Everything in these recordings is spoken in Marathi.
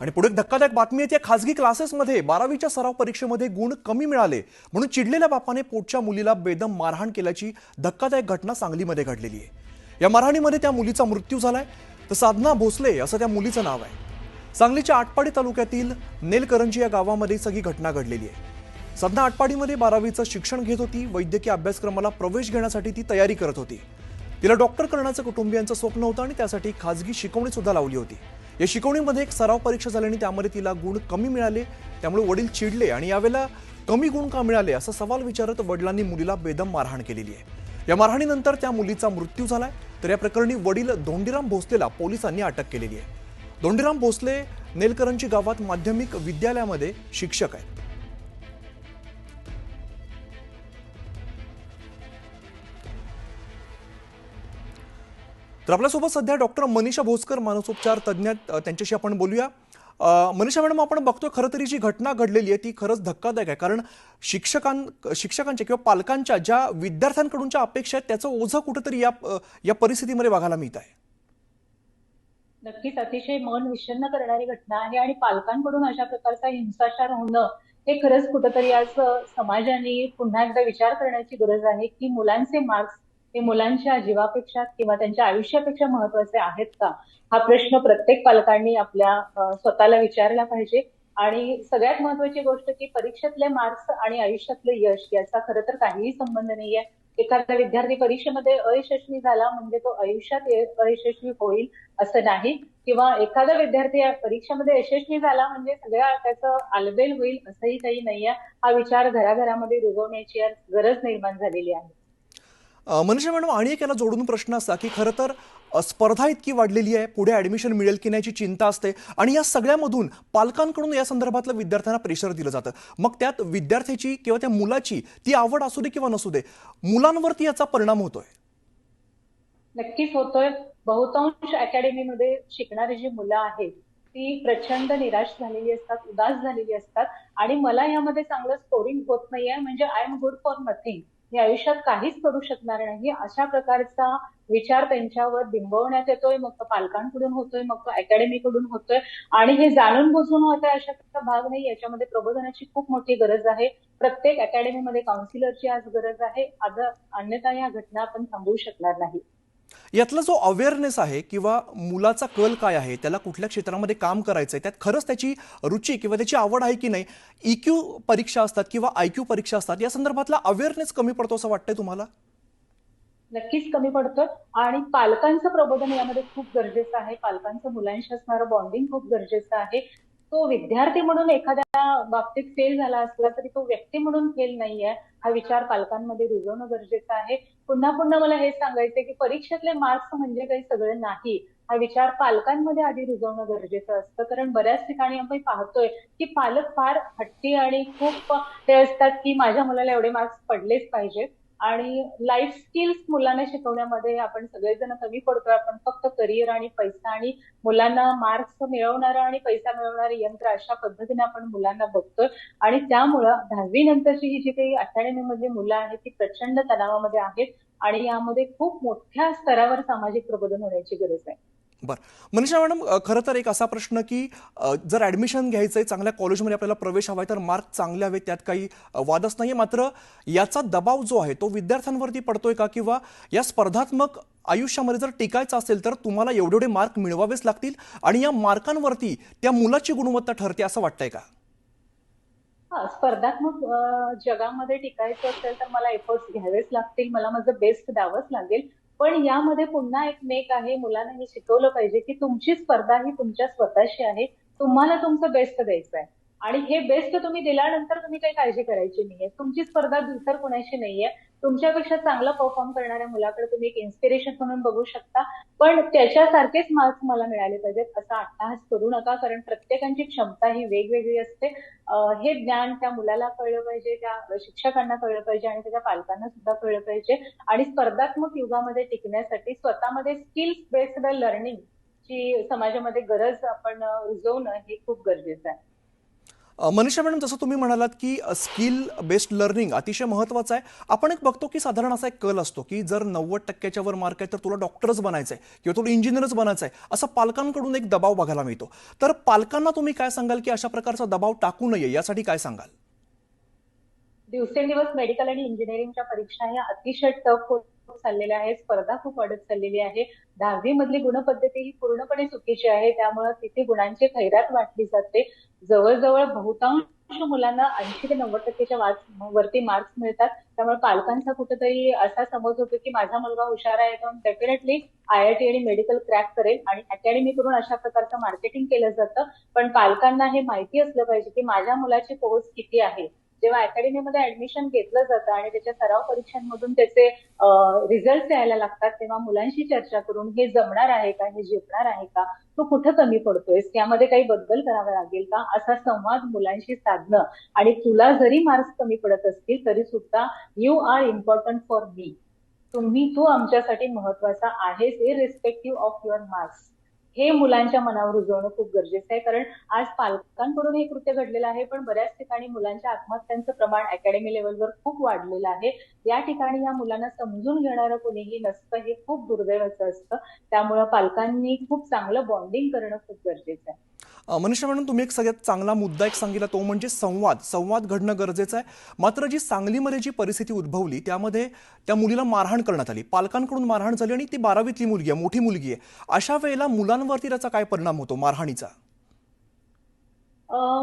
आणि पुढे धक्कादायक बातमी येते खासगी क्लासेसमध्ये बारावीच्या सराव परीक्षेमध्ये गुण कमी मिळाले. म्हणून चिडलेल्या बापाने पोटच्या मुलीला बेदम मारहाण केल्याची धक्कादायक घटना सांगलीमध्ये घडलेली आहे. या मारहाणीमध्ये त्या मुलीचा मृत्यू झालाय. तर साधना भोसले असं त्या मुलीचं नाव आहे. सांगलीच्या आटपाडी तालुक्यातील नेलकरंजी या गावामध्ये सगळी घटना घडलेली आहे. साधना आटपाडीमध्ये बारावीचं शिक्षण घेत होती. वैद्यकीय अभ्यासक्रमाला प्रवेश घेण्यासाठी ती तयारी करत होती. तिला डॉक्टर करण्याचं कुटुंबियांचं स्वप्न होतं आणि त्यासाठी खाजगी शिकवणी सुद्धा लावली होती. या शिकवणीमध्ये एक सराव परीक्षा झाल्याने त्यामध्ये तिला गुण कमी मिळाले त्यामुळे वडील चिडले आणि यावेळेला कमी गुण का मिळाले असा सवाल विचारत वडिलांनी मुलीला बेदम मारहाण केलेली आहे. या मारहाणीनंतर त्या मुलीचा मृत्यू झालाय तर या प्रकरणी वडील धोंडीराम भोसलेला पोलिसांनी अटक केलेली आहे. धोंडीराम भोसले नेलकरंजी गावात माध्यमिक विद्यालयामध्ये शिक्षक आहेत. तर आपल्यासोबत सध्या डॉक्टर मनीषा भोसकर मानसोपचार तज्ज्ञ त्यांच्याशी आपण बोलूया. मनीषा मॅडम आपण बघतोय खरं तरी जी घटना घडलेली आहे ती खरंच धक्कादायक आहे. कारण शिक्षकां शिक्षकांच्या किंवा पालकांच्या ज्या विद्यार्थ्यांकडूनच्या अपेक्षा आहेत त्याचं ओझं कुठंतरी या या परिस्थितीमध्ये बघायला मिळत आहे. नक्कीच अतिशय मन विषन्न करणारी घटना आहे आणि पालकांकडून अशा प्रकारचा हिंसाचार होणं हे खरंच कुठंतरी आज समाजाने पुन्हा एकदा विचार करण्याची गरज आहे की मुलांचे मार्क्स ते मुलांच्या जीवापेक्षा किंवा त्यांच्या आयुष्यापेक्षा महत्त्वाचे आहेत का? हा प्रश्न प्रत्येक पालकांनी आपल्या स्वतःला विचारला पाहिजे. आणि सगळ्यात महत्वाची गोष्ट की परीक्षेतले मार्क्स आणि आयुष्यातलं यश याचा खरं तर काहीही संबंध नाहीये. एखादा विद्यार्थी परीक्षेमध्ये अयशस्वी झाला म्हणजे तो आयुष्यात अयशस्वी होईल असं नाही. किंवा एखादा विद्यार्थी परीक्षेमध्ये यशस्वी झाला म्हणजे सगळ्या त्याचं आलबेल होईल असंही काही नाहीये. हा विचार घराघरामध्ये रुजवण्याची गरज निर्माण झालेली आहे. मनीषा मॅडम आणि एक याला जोडून प्रश्न असा की खरं तर स्पर्धा इतकी वाढलेली आहे पुढे ऍडमिशन मिळेल की नाही याची चिंता असते. आणि या सगळ्यामधून पालकांकडून या संदर्भातलं विद्यार्थ्यांना प्रेशर दिलं जातं. मग त्यात विद्यार्थ्याची किंवा त्या मुलाची ती आवड असू दे किंवा नसू दे मुलांवरती याचा परिणाम होतोय. नक्कीच होतोय. बहुतांश अकॅडमीमध्ये शिकणारी जी मुलं आहेत ती प्रचंड निराश झालेली असतात उदास झालेली असतात. आणि मला यामध्ये चांगलं स्कोरिंग होत नाहीये. म्हणजे I am good for nothing मी आयुष्यात काहीच करू शकणार नाही. अशा प्रकारचा विचार त्यांच्यावर बिंबवण्यात येतोय. मग तो पालकांकडून होतोय मग तो अकॅडमीकडून होतोय. आणि हे जाणून बुजून होत आहे अशा भाग नाही. याच्यामध्ये प्रबोधनाची खूप मोठी गरज आहे. प्रत्येक अकॅडमीमध्ये काउन्सिलरची आज गरज आहे. आज अन्यथा या घटना आपण थांबवू शकणार नाही. यातला जो अवेअरनेस आहे किंवा मुलाचा कल काय आहे त्याला कुठल्या क्षेत्रामध्ये काम करायचं आहे त्यात खरंच त्याची रुची किंवा त्याची आवड आहे की नाही इक्यू परीक्षा असतात किंवा आय क्यू परीक्षा असतात या संदर्भातला अवेअरनेस कमी पडतो असं वाटतंय तुम्हाला? नक्कीच कमी पडतं. आणि पालकांचं प्रबोधन यामध्ये खूप गरजेचं आहे. पालकांचं मुलांशी असणारं बॉन्डिंग खूप गरजेचं आहे. तो विद्यार्थी म्हणून एखाद्या बाबतीत फेल झाला असला तरी तो व्यक्ती म्हणून फेल नाहीये. हा विचार पालकांमध्ये रुजवणं गरजेचं आहे. पुन्हा पुन्हा मला हे सांगायचंय की परीक्षेतले मार्क्स म्हणजे काही सगळं नाही. हा विचार पालकांमध्ये आधी रुजवणं गरजेचं असतं. कारण बऱ्याच ठिकाणी आपण पाहतोय की पालक फार हट्टी आणि खूप हे असतात की माझ्या मुलाला एवढे मार्क्स पडलेच पाहिजेत. आणि लाईफ स्किल्स मुलांना शिकवण्यामध्ये आपण सगळेजण कमी पडतोय आपण फक्त करिअर आणि पैसा आणि मुलांना मार्क्स मिळवणारं आणि पैसा मिळवणारं यंत्र अशा पद्धतीने आपण मुलांना बघतोय. आणि त्यामुळं दहावी नंतरची ही जी काही अकॅडमी मधली मुलं आहेत ती प्रचंड तणावामध्ये आहेत. आणि यामध्ये खूप मोठ्या स्तरावर सामाजिक प्रबोधन होण्याची गरज आहे. बरं. मनीषा मॅडम खरं तर एक असा प्रश्न की जर ॲडमिशन घ्यायचं आहे चांगल्या कॉलेजमध्ये आपल्याला प्रवेश हवा आहे तर मार्क चांगले हवे त्यात काही वादच नाही आहे मात्र याचा दबाव जो आहे तो विद्यार्थ्यांवरती पडतोय का? किंवा या स्पर्धात्मक आयुष्यामध्ये जर टिकायचं असेल तर तुम्हाला एवढे एवढे मार्क मिळवावेच लागतील? आणि या मार्कांवरती त्या मुलाची गुणवत्ता ठरते असं वाटतंय का? हा स्पर्धात्मक जगामध्ये टिकायचं असेल तर मला एफर्ट्स घ्यावेच लागतील. मला माझं बेस्ट द्यावंच लागेल. पण यामध्ये पुन्हा एक मेक आहे. मुलांना हे शिकवलं पाहिजे की तुमची स्पर्धा ही तुमच्या स्वतःशी आहे. तुम्हाला तुमचं बेस्ट द्यायचं आहे आणि हे बेस्ट तुम्ही दिल्यानंतर तुम्ही काही काळजी करायची नाहीये. तुमची स्पर्धा इतर कुणाशी नाहीये. तुमच्यापेक्षा चांगला परफॉर्म करणाऱ्या मुलाकडे तुम्ही एक इन्स्पिरेशन म्हणून बघू शकता. पण त्याच्यासारखेच मार्क्स मला मिळाले पाहिजेत असा अट्टहास करू नका. कारण प्रत्येकाची क्षमता ही वेगवेगळी असते. हे ज्ञान त्या मुलाला कळलं पाहिजे त्या शिक्षकांना कळलं पाहिजे आणि त्याच्या पालकांना सुद्धा कळलं पाहिजे. आणि स्पर्धात्मक युगामध्ये टिकण्यासाठी स्वतःमध्ये स्किल्स बेस्ड लर्निंग ची समाजामध्ये गरज आपण रुजवणं हे खूप गरजेचं आहे. मनीषा मॅडम जसं तुम्ही म्हणालात की स्किल बेस्ड लर्निंग अतिशय महत्त्वाचं आहे. आपण एक बघतो की साधारण असा एक कल असतो की जर नव्वद टक्क्याच्या वर मार्क आहे तर तुला डॉक्टरच बनायचं आहे किंवा तुला इंजिनियरच बनायचं आहे असं पालकांकडून एक दबाव बघायला मिळतो. तर पालकांना तुम्ही काय सांगाल की अशा प्रकारचा दबाव टाकू नये यासाठी काय सांगाल? दिवसेंदिवस मेडिकल आणि इंजिनिअरिंगच्या परीक्षा ह्या अतिशय टफ होत चाललेल्या आहे स्पर्धा खूप वाढत चाललेली आहे. दहावी मधली गुणपद्धती ही पूर्णपणे चुकीची आहे त्यामुळे तिथे गुणांची खैरात वाटली जाते. जवळजवळ बहुतांश मुलांना ऐंशी ते नव्वद टक्केच्या वरती मार्क्स मिळतात. त्यामुळे पालकांचा कुठेतरी असा समज होतो की माझा मुलगा हुशार आहे तर डेफिनेटली आय आय टी आणि मेडिकल क्रॅक करेल आणि अकॅडमी करून अशा प्रकारचं मार्केटिंग केलं जातं. पण पालकांना हे माहिती असलं पाहिजे की माझ्या मुलाची पोहोच किती आहे. जेव्हा अकॅडमीमध्ये ऍडमिशन घेतलं जातं आणि त्याच्या सराव परीक्षांमधून त्याचे रिझल्ट यायला लागतात तेव्हा मुलांशी चर्चा करून हे जमणार आहे का हे झेपणार आहे का तू कुठं कमी पडतोयस यामध्ये काही बदल करावा लागेल का असा संवाद मुलांशी साधणं. आणि तुला जरी मार्क्स कमी पडत असतील तरी सुद्धा you are important for me तुम्ही तू आमच्यासाठी महत्त्वाचा आहेस इरिस्पेक्टिव्ह ऑफ युअर मार्क्स हे मुलांच्या मनावर रुजवणं खूप गरजेचं आहे. कारण आज पालकांकडून हे कृत्य घडलेलं आहे पण बऱ्याच ठिकाणी मुलांच्या आत्महत्यांचं प्रमाण अकॅडमी लेवलवर खूप वाढलेलं आहे. या ठिकाणी या मुलांना समजून घेणारं कोणीही नसतं हे खूप दुर्दैवाचं असतं. त्यामुळं पालकांनी खूप चांगलं बॉन्डिंग करणं खूप गरजेचं आहे. मनीषा मॅडम तुम्ही एक सगळ्यात चांगला मुद्दा एक सांगितला तो म्हणजे संवाद. संवाद घडणं गरजेचं आहे. मात्र जी सांगलीमध्ये जी परिस्थिती उद्भवली त्यामध्ये त्या मुलीला मारहाण करण्यात आली. पालकांकडून मारहाण झाली आणि ती बारावीतली मुलगी आहे मोठी मुलगी आहे. अशा वेळेला मुलांवरती त्याचा काय परिणाम होतो मारहाणीचा?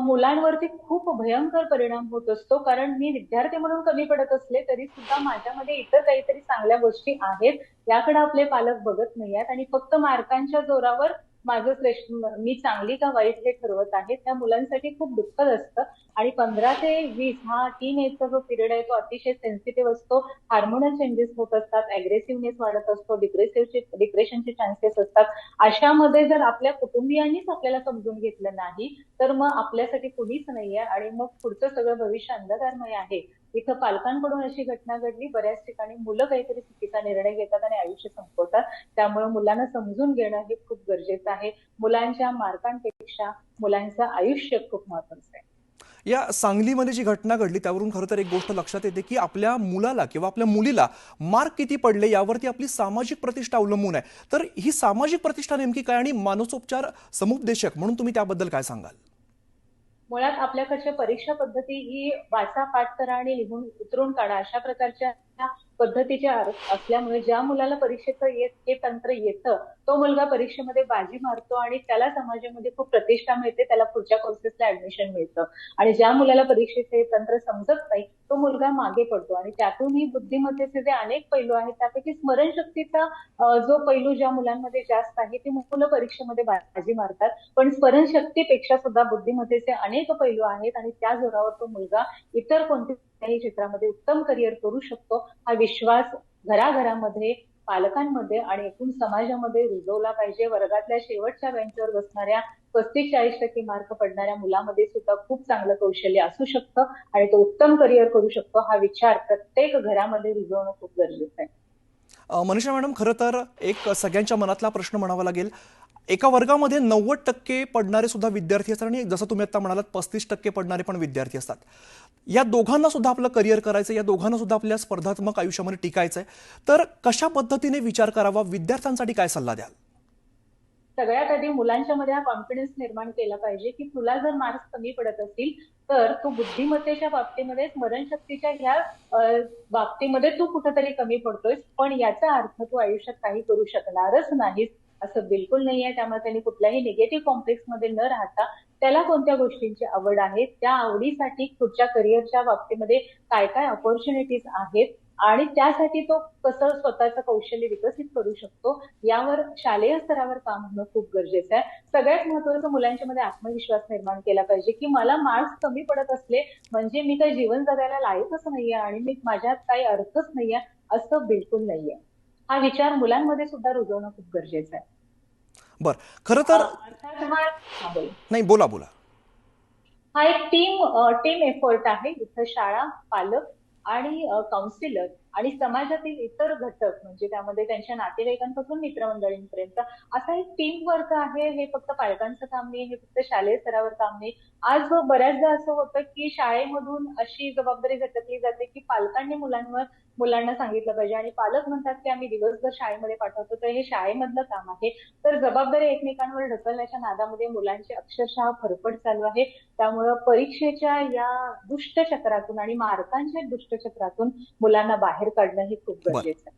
मुलांवरती खूप भयंकर परिणाम होत असतो. कारण मी विद्यार्थी म्हणून कमी पडत असले तरी सुद्धा माझ्यामध्ये इतर काहीतरी चांगल्या गोष्टी आहेत. याकडे आपले पालक बघत नाही आहेत आणि फक्त मार्कांच्या जोरावर माझं श्रेष्ठ मी चांगली का वाईट हे ठरवत आहे त्या मुलांसाठी खूप दुःखद असतं. आणि पंधरा ते वीस हा टीन एजचा जो पिरियड आहे तो अतिशय सेन्सिटिव्ह असतो. हार्मोनल चेंजेस होत असतात अग्रेसिव्हनेस वाढत असतो डिप्रेसिव्हचे डिप्रेशनचे चान्सेस असतात. अशामध्ये जर आपल्या कुटुंबियांनीच आपल्याला समजून घेतलं नाही तर मग आपल्यासाठी कुणीच नाहीये. आणि मग पुढचं सगळं भविष्य अंधकारमय आहे. इथं पालकांकडून अशी घटना घडली. बऱ्याच ठिकाणी मुलं काहीतरी चुकीचा निर्णय घेतात आणि आयुष्य संपवतात. त्यामुळे मुलांना समजून घेणं हे खूप गरजेचं आहे. मुलांच्या मार्कांपेक्षा मुलांचं आयुष्य खूप महत्वाचं आहे. या सांगलीमध्ये जी घटना घडली त्यावरून खरं तर एक गोष्ट लक्षात येते की आपल्या मुलाला किंवा आपल्या मुलीला मार्क किती पडले यावरती आपली सामाजिक प्रतिष्ठा अवलंबून आहे. तर ही सामाजिक प्रतिष्ठा नेमकी काय आणि मानसोपचार समुपदेशक म्हणून तुम्ही त्याबद्दल काय सांगाल? मुळात आपल्याकडच्या परीक्षा पद्धती ही वाचा पाठ करा आणि लिहून उतरून काढा अशा प्रकारच्या पद्धतीच्या असल्यामुळे ज्या मुलाला परीक्षेचं येत हे तंत्र येतं तो मुलगा परीक्षेमध्ये बाजी मारतो आणि त्याला समाजामध्ये खूप प्रतिष्ठा मिळते त्याला पुढच्या कोर्सेसला ऍडमिशन मिळतं. आणि ज्या मुलाला परीक्षेचे हे तंत्र समजत नाही तो मुलगा मागे पडतो. आणि त्यातूनही बुद्धिमत्तेचे जे अनेक पैलू आहेत त्यापैकी स्मरणशक्तीचा जो पैलू ज्या मुलांमध्ये जास्त आहे ती मुलं परीक्षेमध्ये बाजी मारतात. पण स्मरणशक्तीपेक्षा सुद्धा बुद्धिमत्तेचे अनेक पैलू आहेत आणि त्या जोरावर तो मुलगा इतर कोणत्याही क्षेत्रामध्ये उत्तम करिअर करू शकतो. हा विश्वास घराघरामध्ये पालकांमध्ये आणि एकूण समाजामध्ये रुजवला पाहिजे. वर्गातल्या शेवटच्या बेंचवर बसणाऱ्या पस्तीस चाळीस टक्के मार्क पडणाऱ्या मुलामध्ये सुद्धा खूप चांगलं कौशल्य असू शकतं आणि तो उत्तम करिअर करू शकतो. हा विचार प्रत्येक घरामध्ये रुजवणं खूप गरजेचं आहे. मनीषा मॅडम खरं तर एक सगळ्यांच्या मनातला प्रश्न म्हणावा लागेल. एका वर्गामध्ये नव्वद टक्के पडणारे सुद्धा विद्यार्थी असतात आणि जसं तुम्ही आता म्हणालात पस्तीस टक्के पडणारे पण विद्यार्थी असतात. या दोघांना सुद्धा आपलं करिअर करायचं या दोघांना सुद्धा आपल्या स्पर्धात्मक आयुष्यामध्ये टिकायचं आहे तर कशा पद्धतीने विचार करावा? विद्यार्थ्यांसाठी काय सल्ला द्याल? सगळ्यात आधी मुलांच्या मध्ये हा कॉन्फिडन्स निर्माण केला पाहिजे की तुला जर मार्क्स कमी पडत असतील तर तू बुद्धिमत्तेच्या बाबतीमध्ये स्मरणशक्तीच्या ह्या बाबतीमध्ये तू कुठेतरी कमी पडतोयस. पण याचा अर्थ तू आयुष्यात काही करू शकणारच नाहीस. असं बिलकुल नाहीये. त्यामुळे त्यांनी कुठल्याही निगेटिव्ह कॉम्प्लेक्समध्ये न राहता त्याला कोणत्या गोष्टींची आवड आहे त्या आवडीसाठी पुढच्या करिअरच्या बाबतीमध्ये काय काय ऑपॉर्च्युनिटीज आहेत आणि त्यासाठी तो कसं स्वतःचं कौशल्य विकसित करू शकतो यावर शालेय स्तरावर काम होणं खूप गरजेचं आहे. सगळ्यात महत्वाचं मुलांच्या मध्ये आत्मविश्वास निर्माण केला पाहिजे की मला मार्क्स कमी पडत असले म्हणजे मी काही जीवन जगायला लायकच नाहीये आणि मी माझ्यात काही अर्थच नाहीये असं बिलकुल नाहीये. हा विचार मुलांमध्ये सुद्धा रुजवणं खूप गरजेचं आहे बरं खरं तर. नाही बोला बोला हा एक टीम टीम एफर्ट आहे इथं शाळा पालक आणि काउन्सिलर आणि समाजातील इतर घटक म्हणजे त्यामध्ये त्यांच्या नातेवाईकांपासून मित्रमंडळींपर्यंत असा एक टीम वर्क आहे. हे फक्त पालकांचं काम नाही हे फक्त शालेय स्तरावर काम नाही. आज बऱ्याचदा असं होतं की शाळेमधून अशी जबाबदारी झटकली जाते की पालकांनी मुलांवर मुलांना सांगितलं पाहिजे. आणि पालक म्हणतात की आम्ही दिवसभर शाळेमध्ये पाठवतो तर हे शाळेमधलं काम आहे. तर जबाबदारी एकमेकांवर ढकलण्याच्या नादामध्ये मुलांची अक्षरशः फरफट चालू आहे. त्यामुळं परीक्षेच्या या दुष्टचक्रातून आणि मार्कांच्या दुष्टचक्रातून मुलांना बाहेर काढणं हे खूप. गरजेचं आहे.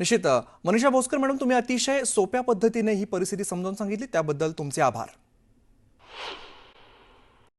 निश्चित मनीषा भोसकर मॅडम तुम्ही अतिशय सोप्या पद्धतीने ही परिस्थिती समजावून सांगितली. त्याबद्दल तुमचे आभार.